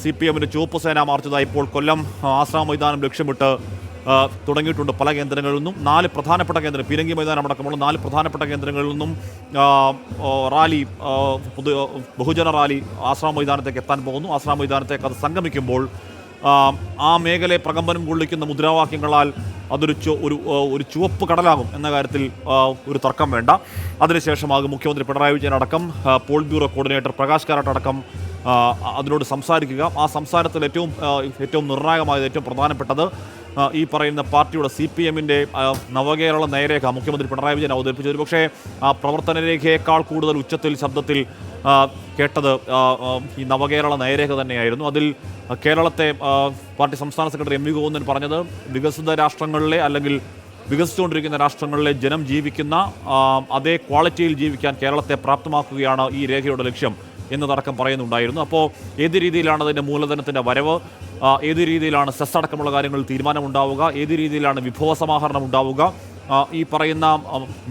C P എമ്മിന്റെ ചുവപ്പ് സേന മാർച്ചതായി ഇപ്പോൾ കൊല്ലം ആശ്രമ മൈതാനം ലക്ഷ്യമിട്ട് തുടങ്ങിയിട്ടുണ്ട് പല കേന്ദ്രങ്ങളിൽ നിന്നും. നാല് പ്രധാനപ്പെട്ട കേന്ദ്രം പീരങ്കി മൈതാനം അടക്കമുള്ള നാല് പ്രധാനപ്പെട്ട കേന്ദ്രങ്ങളിൽ നിന്നും റാലി പൊതു ബഹുജന റാലി ആശ്രമ മൈതാനത്തേക്ക് എത്താൻ പോകുന്നു. ആശ്രമ മൈതാനത്തേക്ക് അത് സംഗമിക്കുമ്പോൾ ആ, മേഖലയെ പ്രകമ്പനം കൊള്ളിക്കുന്ന മുദ്രാവാക്യങ്ങളാൽ അതൊരു ഒരു ഒരു ചുവപ്പ് കടലാകും എന്ന കാര്യത്തിൽ ഒരു തർക്കം വേണ്ട. അതിനുശേഷമാകും മുഖ്യമന്ത്രി പിണറായി വിജയൻ അടക്കം politburo coordinator Prakash Karat അടക്കം അതിനോട് സംസാരിക്കുക. ആ സംസാരത്തിൽ ഏറ്റവും ഏറ്റവും നിർണായകമായത് ഏറ്റവും പ്രധാനപ്പെട്ടത് ഈ പറയുന്ന പാർട്ടിയുടെ സി പി എമ്മിന്റെ നവകേരള നയരേഖ മുഖ്യമന്ത്രി പിണറായി വിജയൻ അവതരിപ്പിച്ചത് പക്ഷേ ആ പ്രവർത്തന രേഖയേക്കാൾ കൂടുതൽ ഉച്ചത്തിൽ ശബ്ദത്തിൽ കേട്ടത് ഈ നവകേരള നയരേഖ തന്നെയായിരുന്നു. അതിൽ കേരളത്തെ പാർട്ടി സംസ്ഥാന സെക്രട്ടറി എം വി ഗോവിന്ദൻ പറഞ്ഞത് വികസിത രാഷ്ട്രങ്ങളിലെ അല്ലെങ്കിൽ വികസിച്ചുകൊണ്ടിരിക്കുന്ന രാഷ്ട്രങ്ങളിലെ ജനം ജീവിക്കുന്ന അതേ ക്വാളിറ്റിയിൽ ജീവിക്കാൻ കേരളത്തെ പ്രാപ്തമാക്കുകയാണ് ഈ രേഖയുടെ ലക്ഷ്യം. എന്നതടക്കം പറയുന്നുണ്ടായിരുന്നു. അപ്പോൾ ഏത് രീതിയിലാണ് അതിന്റെ മൂലധനത്തിന്റെ വരവ്? ഏത് രീതിയിലാണ് സെസ് അടക്കമുള്ള കാര്യങ്ങളിൽ തീരുമാനമുണ്ടാവുക? ഏത് രീതിയിലാണ് വിഭവ സമാഹരണം ഉണ്ടാവുക ഈ പറയുന്ന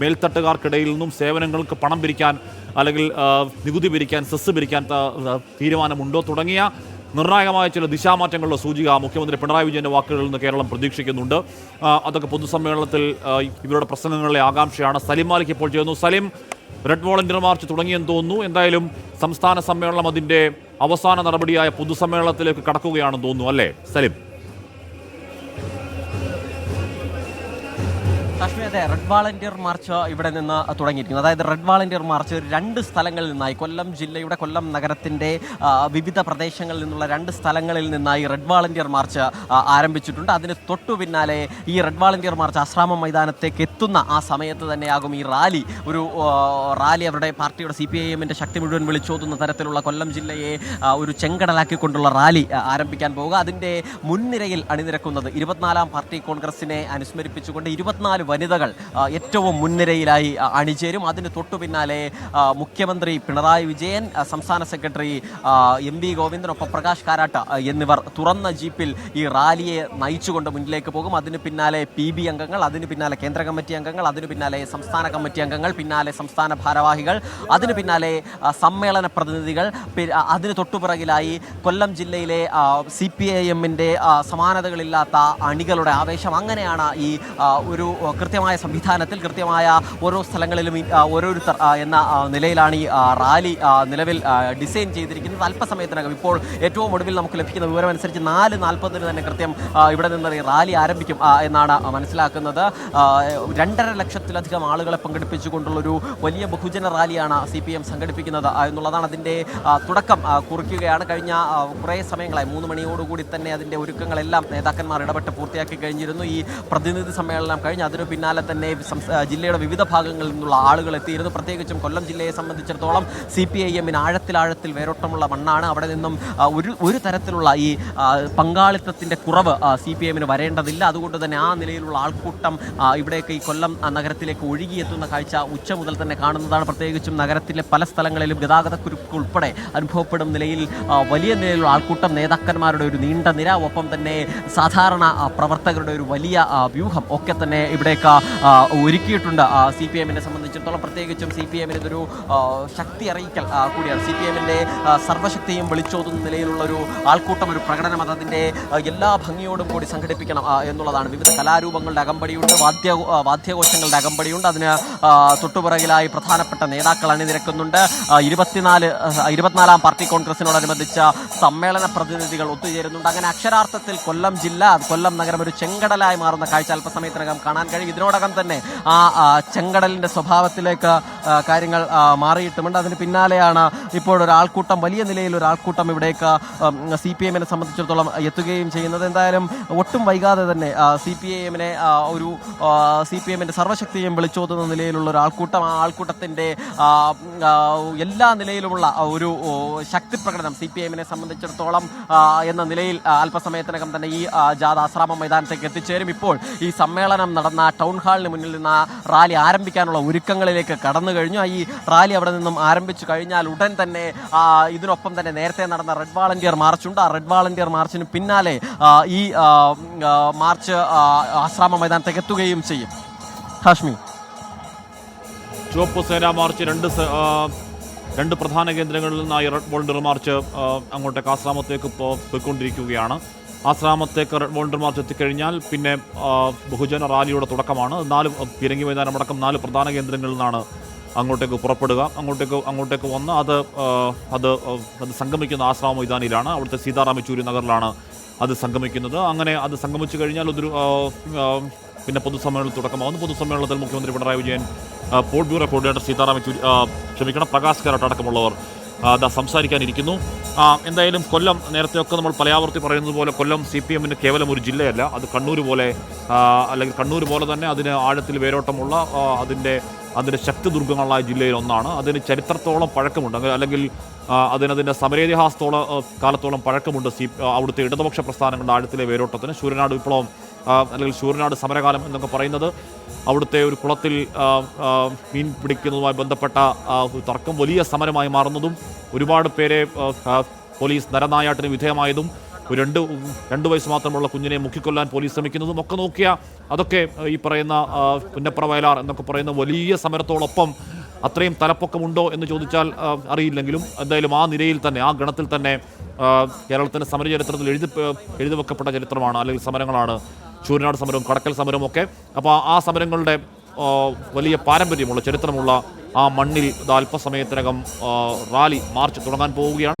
മേൽത്തട്ടുകാർക്കിടയിൽ നിന്നും സേവനങ്ങൾക്ക് പണം പിരിക്കാൻ അല്ലെങ്കിൽ നികുതി പിരിക്കാൻ സെസ് പിരിക്കാൻ തീരുമാനമുണ്ടോ? തുടങ്ങിയ നിർണായകമായ ചില ദിശാമാറ്റങ്ങളുടെ സൂചിക മുഖ്യമന്ത്രി പിണറായി വിജയന്റെ വാക്കുകളിൽ നിന്ന് കേരളം പ്രതീക്ഷിക്കുന്നുണ്ട്. അതൊക്കെ പൊതുസമ്മേളനത്തിൽ ഇവരുടെ പ്രസംഗങ്ങളിലെ ആകാംക്ഷയാണ്. സലിം മാലിക് ഇപ്പോൾ ചെയ്യുന്നു സലിം റെഡ് വോളണ്ടിയർ മാർച്ച് തുടങ്ങിയെന്ന് തോന്നുന്നു. എന്തായാലും സംസ്ഥാന സമ്മേളനം അതിന്റെ അവസാന നടപടിയായ പൊതുസമ്മേളനത്തിലേക്ക് കടക്കുകയാണെന്ന് തോന്നുന്നു അല്ലേ? സലിം. കാശ്മീർ അതെ റെഡ് വാളണ്ടിയർ മാർച്ച് ഇവിടെ നിന്ന് തുടങ്ങിയിരിക്കുന്നത് അതായത് റെഡ് വാളണ്ടിയർ മാർച്ച് രണ്ട് സ്ഥലങ്ങളിൽ നിന്നായി കൊല്ലം ജില്ലയുടെ കൊല്ലം നഗരത്തിന്റെ വിവിധ പ്രദേശങ്ങളിൽ നിന്നുള്ള രണ്ട് സ്ഥലങ്ങളിൽ നിന്നായി റെഡ് വാളണ്ടിയർ മാർച്ച് ആരംഭിച്ചിട്ടുണ്ട്. അതിന് തൊട്ടു പിന്നാലെ ഈ റെഡ് വാളണ്ടിയർ മാർച്ച് ആശ്രാമം മൈതാനത്തേക്ക് എത്തുന്ന ആ സമയത്ത് തന്നെയാകും ഈ റാലി. ഒരു റാലി അവരുടെ പാർട്ടിയുടെ സി പി ഐ ശക്തി മുഴുവൻ വിളിച്ചോതുന്ന തരത്തിലുള്ള കൊല്ലം ജില്ലയെ ഒരു ചെങ്കടലാക്കിക്കൊണ്ടുള്ള റാലി ആരംഭിക്കാൻ പോവുക. അതിന്റെ മുൻനിരയിൽ അണിനിരക്കുന്നത് ഇരുപത്തിനാലാം പാർട്ടി കോൺഗ്രസിനെ അനുസ്മരിപ്പിച്ചുകൊണ്ട് ഇരുപത്തിനാല് വനിതകൾ ഏറ്റവും മുൻനിരയിലായി അണിചേരും. അതിന് തൊട്ടു പിന്നാലെ മുഖ്യമന്ത്രി പിണറായി വിജയൻ സംസ്ഥാന സെക്രട്ടറി എം വി ഗോവിന്ദനൊപ്പം പ്രകാശ് കാരാട്ട് എന്നിവർ തുറന്ന ജീപ്പിൽ ഈ റാലിയെ നയിച്ചുകൊണ്ട് മുന്നിലേക്ക് പോകും. അതിന് പിന്നാലെ പി ബി അംഗങ്ങൾ അതിന് പിന്നാലെ കേന്ദ്ര കമ്മിറ്റി അംഗങ്ങൾ അതിന് പിന്നാലെ സംസ്ഥാന കമ്മിറ്റി അംഗങ്ങൾ പിന്നാലെ സംസ്ഥാന ഭാരവാഹികൾ അതിന് പിന്നാലെ സമ്മേളന പ്രതിനിധികൾ അതിന് തൊട്ടുപിറകിലായി കൊല്ലം ജില്ലയിലെ സി പി ഐ എമ്മിന്റെ സമാനതകളില്ലാത്ത അണികളുടെ ആവേശം. അങ്ങനെയാണ് ഈ ഒരു ആ, കൃത്യമായ സംവിധാനത്തിൽ കൃത്യമായ ഓരോ സ്ഥലങ്ങളിലും ഓരോരുത്തർ എന്ന നിലയിലാണ് ഈ റാലി നിലവിൽ ഡിസൈൻ ചെയ്തിരിക്കുന്നത്. അല്പസമയത്തിനകം ഇപ്പോൾ ഏറ്റവും ഒടുവിൽ നമുക്ക് ലഭിക്കുന്ന വിവരമനുസരിച്ച് നാല് നാൽപ്പതിന് തന്നെ കൃത്യം ഇവിടെ നിന്ന് റാലി ആരംഭിക്കും എന്നാണ് മനസ്സിലാക്കുന്നത്. രണ്ടര ലക്ഷത്തിലധികം ആളുകളെ പങ്കെടുപ്പിച്ചുകൊണ്ടുള്ള ഒരു വലിയ ബഹുജന റാലിയാണ് സി പി എം സംഘടിപ്പിക്കുന്നത് എന്നുള്ളതാണ് അതിന്റെ തുടക്കം കുറിക്കുകയാണ്. കഴിഞ്ഞ കുറേ സമയങ്ങളായി മൂന്ന് മണിയോടുകൂടി തന്നെ അതിന്റെ ഒരുക്കങ്ങളെല്ലാം നേതാക്കന്മാർ ഇടപെട്ട് പൂർത്തിയാക്കി കഴിഞ്ഞിരുന്നു. ഈ പ്രതിനിധി സമ്മേളനം കഴിഞ്ഞ് അതിനു പിന്നാലെ തന്നെ ജില്ലയുടെ വിവിധ ഭാഗങ്ങളിൽ നിന്നുള്ള ആളുകൾ എത്തിയിരുന്നു പ്രത്യേകിച്ചും കൊല്ലം ജില്ലയെ സംബന്ധിച്ചിടത്തോളം സി പി ഐ എമ്മിന് ആഴത്തിലാഴത്തിൽ വേരോട്ടമുള്ള മണ്ണാണ് അവിടെ നിന്നും ഒരു ഒരു തരത്തിലുള്ള ഈ പങ്കാളിത്തത്തിന്റെ കുറവ് സി പി എമ്മിന് വരേണ്ടതില്ല. അതുകൊണ്ട് തന്നെ ആ നിലയിലുള്ള ആൾക്കൂട്ടം ഇവിടേക്ക് ഈ കൊല്ലം നഗരത്തിലേക്ക് ഒഴുകിയെത്തുന്ന കാഴ്ച ഉച്ച മുതൽ തന്നെ കാണുന്നതാണ്. പ്രത്യേകിച്ചും നഗരത്തിലെ പല സ്ഥലങ്ങളിലും ഗതാഗതക്കുരുക്ക് ഉൾപ്പെടെ അനുഭവപ്പെടും നിലയിൽ വലിയ നിലയിലുള്ള ആൾക്കൂട്ടം നേതാക്കന്മാരുടെ ഒരു നീണ്ട നിര ഒപ്പം തന്നെ സാധാരണ പ്രവർത്തകരുടെ ഒരു വലിയ വ്യൂഹം ഒക്കെ തന്നെ ഇവിടേക്ക് ഒരുക്കിയിട്ടുണ്ട്. സി പി എമ്മിനെ സംബന്ധിച്ചിടത്തോളം പ്രത്യേകിച്ചും സി പി എമ്മിന് ഇതൊരു ശക്തി അറിയിക്കൽ കൂടിയാണ്. സി പി എമ്മിന്റെ സർവശക്തിയും വിളിച്ചോതുന്ന നിലയിലുള്ള ഒരു ആൾക്കൂട്ടം ഒരു പ്രകടനം അത് അതിന്റെ എല്ലാ ഭംഗിയോടും കൂടി സംഘടിപ്പിക്കണം എന്നുള്ളതാണ്. വിവിധ കലാരൂപങ്ങളുടെ അകമ്പടിയുണ്ട് വാദ്യ വാദ്യകോശങ്ങളുടെ അകമ്പടിയുണ്ട്. അതിന് തൊട്ടുപുറകിലായി പ്രധാനപ്പെട്ട നേതാക്കൾ അണിനിരക്കുന്നുണ്ട്. ഇരുപത്തിനാല് ഇരുപത്തിനാലാം പാർട്ടി കോൺഗ്രസിനോടനുബന്ധിച്ച സമ്മേളന പ്രതിനിധികൾ ഒത്തുചേരുന്നുണ്ട്. അങ്ങനെ അക്ഷരാർത്ഥത്തിൽ കൊല്ലം ജില്ല കൊല്ലം നഗരം ഒരു ചെങ്കടലായി മാറുന്ന കാഴ്ച അല്പസമയത്തിനകം കാണാൻ കഴിയും ഇതിനോടകം തന്നെ ആ ചെങ്കടലിന്റെ സ്വഭാവത്തിലേക്ക് കാര്യങ്ങൾ മാറിയിട്ടുമുണ്ട്. അതിന് പിന്നാലെയാണ് ഇപ്പോൾ ഒരു ആൾക്കൂട്ടം വലിയ നിലയിൽ ഒരു ആൾക്കൂട്ടം ഇവിടേക്ക് സി പി എമ്മിനെ സംബന്ധിച്ചിടത്തോളം എത്തുകയും ചെയ്യുന്നത്. എന്തായാലും ഒട്ടും വൈകാതെ തന്നെ സി പി എമ്മിനെ ഒരു സി പി എമ്മിന്റെ സർവശക്തിയും വിളിച്ചോതുന്ന നിലയിലുള്ള ഒരു ആൾക്കൂട്ടം ആ ആൾക്കൂട്ടത്തിന്റെ ആ, ആ, എല്ലാ നിലയിലുമുള്ള ഒരു ശക്തി പ്രകടനം സി പി എമ്മിനെ സംബന്ധിച്ചിടത്തോളം എന്ന നിലയിൽ അല്പസമയത്തിനകം തന്നെ ഈ ജാഥ ആശ്രാമം മൈതാനത്തേക്ക് എത്തിച്ചേരും. ഇപ്പോൾ ഈ സമ്മേളനം നടന്ന ടൗൺ ഹാളിന് മുന്നിൽ നിന്ന് റാലി ആരംഭിക്കാനുള്ള ഒരുക്കങ്ങളിലേക്ക് കടന്നു കഴിഞ്ഞു. ഈ റാലി അവിടെ നിന്നും ആരംഭിച്ചു കഴിഞ്ഞാൽ ഉടൻ തന്നെ ഇതിനൊപ്പം തന്നെ നേരത്തെ നടന്ന റെഡ് വാളണ്ടിയർ മാർച്ചുണ്ട് ആ റെഡ് വാളണ്ടിയർ മാർച്ചിന് പിന്നാലെ ഈ മാർച്ച് ആശ്രമ മൈതാനത്തേക്ക് എത്തുകയും ചെയ്യും. ഹാഷ്മി. ചുവപ്പ് സേന മാർച്ച് രണ്ട് രണ്ട് പ്രധാന കേന്ദ്രങ്ങളിൽ നിന്നായി റെഡ് വോളണ്ടിയർ മാർച്ച് അങ്ങോട്ടേക്ക് ആശ്രാമത്തേക്ക് പോയിക്കൊണ്ടിരിക്കുകയാണ്. ആശ്രാമത്തേക്ക് റെഡ് വോളണ്ടിയർ മാർച്ച് എത്തിക്കഴിഞ്ഞാൽ പിന്നെ ബഹുജന റാലിയുടെ തുടക്കമാണ്. നാല് പിരങ്കി മൈതാനമടക്കം നാല് പ്രധാന കേന്ദ്രങ്ങളിൽ നിന്നാണ് അങ്ങോട്ടേക്ക് പുറപ്പെടുക അങ്ങോട്ടേക്ക് അങ്ങോട്ടേക്ക് വന്ന് അത് അത് അത് സംഗമിക്കുന്ന ആശ്രാമ മൈതാനിയിലാണ്. അവിടുത്തെ സീതാറാം യെച്ചൂരി നഗറിലാണ് അത് സംഗമിക്കുന്നത്. അങ്ങനെ അത് സംഗമിച്ചു കഴിഞ്ഞാൽ ഒരു പിന്നെ പൊതുസമ്മേളനത്തിൽ തുടക്കമാകുന്നു. പൊതുസമ്മേളനത്തിൽ മുഖ്യമന്ത്രി Pinarayi Vijayan politburo coordinator Sitaram Yechury ക്ഷമിക്കണം പ്രകാശ് കാരട്ട് അടക്കമുള്ളവർ അത് സംസാരിക്കാനിരിക്കുന്നു. എന്തായാലും കൊല്ലം നേരത്തെയൊക്കെ നമ്മൾ പലയാവർത്തി പറയുന്നത് പോലെ കൊല്ലം സി പി എമ്മിന് കേവലം ഒരു ജില്ലയല്ല. അത് കണ്ണൂർ പോലെ അല്ലെങ്കിൽ കണ്ണൂർ പോലെ തന്നെ അതിന് ആഴത്തിൽ വേരോട്ടമുള്ള അതിന്റെ അതിന്റെ ശക്തിദുർഗങ്ങളായ ജില്ലയിൽ ഒന്നാണ്. അതിന് ചരിത്രത്തോളം പഴക്കമുണ്ട്. അല്ലെങ്കിൽ അതിനതിന്റെ സമരേതിഹാസത്തോളം കാലത്തോളം പഴക്കമുണ്ട് സി അവിടുത്തെ ഇടതുപക്ഷ പ്രസ്ഥാനങ്ങളുടെ ആഴത്തിലെ വേരോട്ടത്തിന്. ശൂരനാട് വിപ്ലവം അല്ലെങ്കിൽ ശൂരനാട് സമരകാലം എന്നൊക്കെ പറയുന്നത് അവിടുത്തെ ഒരു കുളത്തിൽ മീൻ പിടിക്കുന്നതുമായി ബന്ധപ്പെട്ട തർക്കം വലിയ സമരമായി മാറുന്നതും ഒരുപാട് പേരെ പോലീസ് നരനായാട്ടിന് വിധേയമായതും ഒരു രണ്ട് രണ്ട് വയസ്സ് മാത്രമുള്ള കുഞ്ഞിനെ മുക്കിക്കൊല്ലാൻ പോലീസ് ശ്രമിക്കുന്നതും ഒക്കെ നോക്കിയ അതൊക്കെ ഈ പറയുന്ന പുന്നപ്ര വയലാർ എന്നൊക്കെ പറയുന്ന വലിയ സമരത്തോടൊപ്പം അത്രയും തലപ്പൊക്കമുണ്ടോ എന്ന് ചോദിച്ചാൽ അറിയില്ലെങ്കിലും എന്തായാലും ആ നിരയിൽ തന്നെ ആ ഗണത്തിൽ തന്നെ കേരളത്തിന്റെ സമരചരിത്രത്തിൽ എഴുതി എഴുതി വെക്കപ്പെട്ട ചരിത്രമാണ് അല്ലെങ്കിൽ സമരങ്ങളാണ് ചൂരനാട് സമരവും കടക്കൽ സമരവും ഒക്കെ. അപ്പോൾ ആ സമരങ്ങളുടെ വലിയ പാരമ്പര്യമുള്ള ചരിത്രമുള്ള ആ മണ്ണിൽ ഇത് അല്പസമയത്തിനകം റാലി മാർച്ച് തുടങ്ങാൻ പോവുകയാണ്.